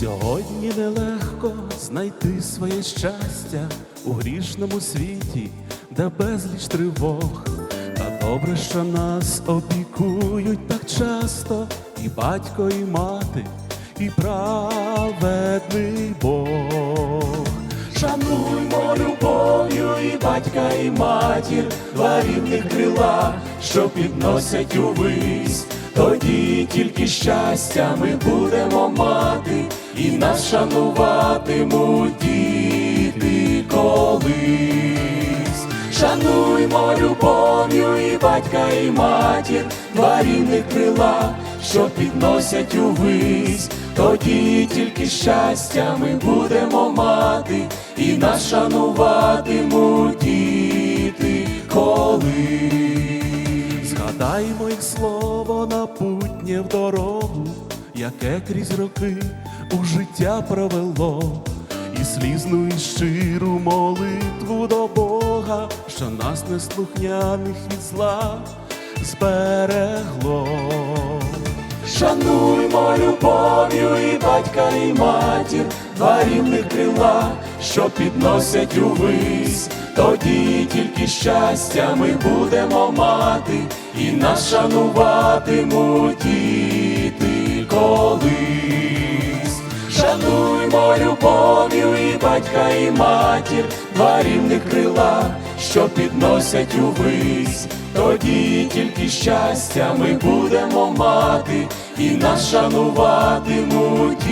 Сьогодні нелегко знайти своє щастя у грішному світі, де безліч тривог. Та добре, що нас опікують так часто, і батько, і мати, і праведний Бог. Шануймо любов'ю і батька, і матір, два рівних крила, що підносять увись. Тоді тільки щастя ми будемо мати, і нас шануватимуть діти колись. Шануймо любов'ю і батька, і матір, два рівних крила, що підносять увись. Тоді тільки щастя ми будемо мати, і нас шануватимуть діти колись. Згадаймо їх слово на путнє в дорогу, яке крізь роки у життя провело, і слізну і щиру молитву до Бога, що нас неслухняних від зла зберегло. Шануймо любов'ю і батька, і матір, два рівних крила, що підносять увись. Тоді тільки щастя ми будемо мати, і нас шануватимуть діти колись. Шануймо любов'ю і батька, і матір, два рівних крила, що підносять увись. Тоді тільки щастя ми будемо мати, і нас шануватимуть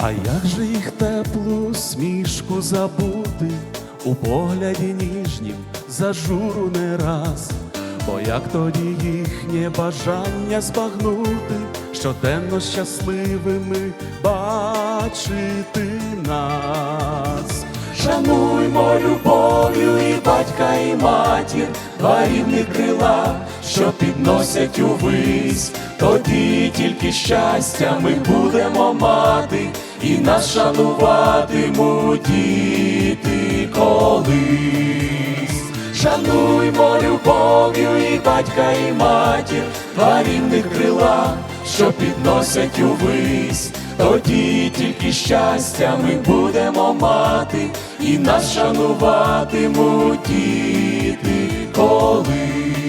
А як же їх теплу смішку забути у погляді ніжнім зажуру не раз, бо як тоді їхнє бажання збагнути, щоденно щасливими бачити нас. Шануймо любов'ю і батька, і матір, два рівних крила, що підносять увись. Тоді тільки щастя ми будемо мати, і нас шануватимуть діти колись. Шануймо любов'ю і батька, і матір, два рівних крила, що підносять увись. Тоді тільки щастя ми будемо мати, і нас шануватимуть діти колись.